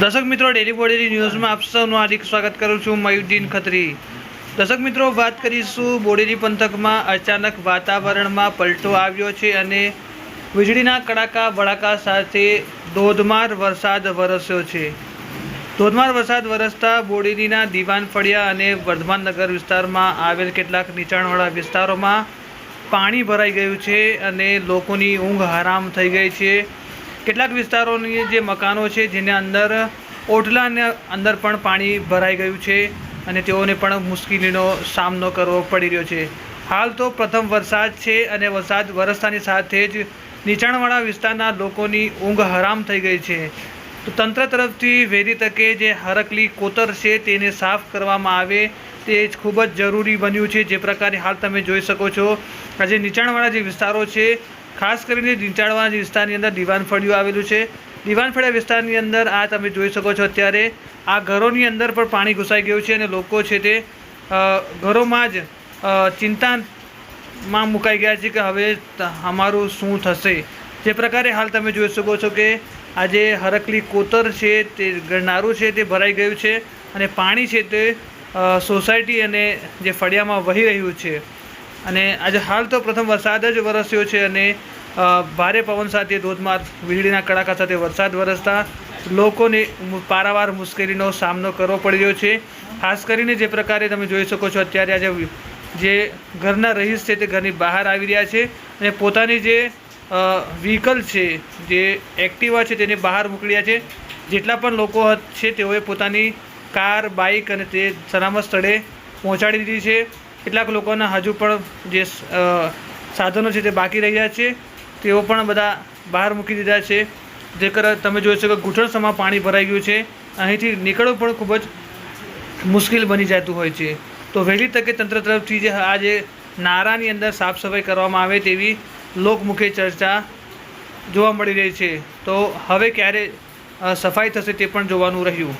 દર્શક મિત્રો ડેલી બોડેલી ન્યૂઝમાં આપ સૌનું હાર્દિક સ્વાગત કરું છું મયુદ્દીન ખત્રી. દર્શક મિત્રો, વાત કરીશું બોડેલી પંથકમાં અચાનક વાતાવરણમાં પલટો આવ્યો છે અને વીજળીના કડાકા ભડાકા સાથે ધોધમાર વરસાદ વરસ્યો છે. ધોધમાર વરસાદ વરસતા બોડેલીના દિવાન ફળિયા અને વર્ધમાન નગર વિસ્તારમાં આવેલ કેટલાક નીચાણવાળા વિસ્તારોમાં પાણી ભરાઈ ગયું છે અને લોકોની ઊંઘ હરામ થઈ ગઈ છે. કેટલાક વિસ્તારોની જે મકાનો છે, જેના અંદર ઓટલાને અંદર પણ પાણી ભરાઈ ગયું છે અને તેઓને પણ મુશ્કેલીનો સામનો કરવો પડી રહ્યો છે. હાલ તો પ્રથમ વરસાદ છે અને વરસાદ વરસતાની સાથે જ નીચાણવાળા વિસ્તારના લોકોની ઊંઘ હરામ થઈ ગઈ છે. તો તંત્ર તરફથી વહેલી તકે જે હરકલી કોતર છે તેને સાફ કરવામાં આવે તે જ ખૂબ જ જરૂરી બન્યું છે. જે પ્રકારે હાલ તમે જોઈ શકો છો, આજે નીચાણવાળા જે વિસ્તારો છે ખાસ કરીને નીચાણવાળા વિસ્તારની અંદર દિવાન ફળિયું આવેલું છે. દિવાન ફળિયા વિસ્તારની અંદર આ તમે જોઈ શકો છો અત્યારે આ ઘરોની અંદર પણ પાણી ઘૂસાઈ ગયું છે અને લોકો છે તે ઘરોમાં જ ચિંતામાં મુકાઈ ગયા છે કે હવે અમારું શું થશે. જે પ્રકારે હાલ તમે જોઈ શકો છો કે આજે હરકલી કોતર છે તે ગરનારું છે તે ભરાઈ ગયું છે અને પાણી છે તે સોસાયટી અને જે ફળિયામાં વહી રહ્યું છે. અને આજે હાલ તો પ્રથમ વરસાદ જ વરસ્યો છે અને ભારે પવન સાથે ધોધમાર વીજળીના કડાકા સાથે વરસાદ વરસતા લોકોને પારાવાર મુશ્કેલીનો સામનો કરવો પડી રહ્યો છે. ખાસ કરીને જે પ્રકારે તમે જોઈ શકો છો, અત્યારે આજે જે ઘરના રહીશ છે તે ઘરની બહાર આવી રહ્યા છે અને પોતાની જે વ્હીકલ છે, જે એક્ટિવા છે તેને બહાર મોકલ્યા છે. જેટલા પણ લોકો છે તેઓએ પોતાની કાર બાઇક અને તે સલામત સ્થળે પહોંચાડી દીધી છે. કેટલાક લોકોના હજુ પણ જે સાધનો છે તે બાકી રહ્યા છે. તેઓ પણ બધા બહાર મૂકી દીધા છે. જે કર તમે જોઈ શકો ઘૂંટણસમાં પાણી ભરાઈ ગયું છે. અહીંથી નીકળવું પણ ખૂબ જ મુશ્કેલ બની જતું હોય છે. તો વહેલી તકે તંત્ર તરફથી જે આ જે નારાની અંદર સાફ સફાઈ કરવામાં આવે તેવી લોકમુખે ચર્ચા જોવા મળી રહી છે. તો હવે ક્યારે સફાઈ થશે તે પણ જોવાનું રહ્યું.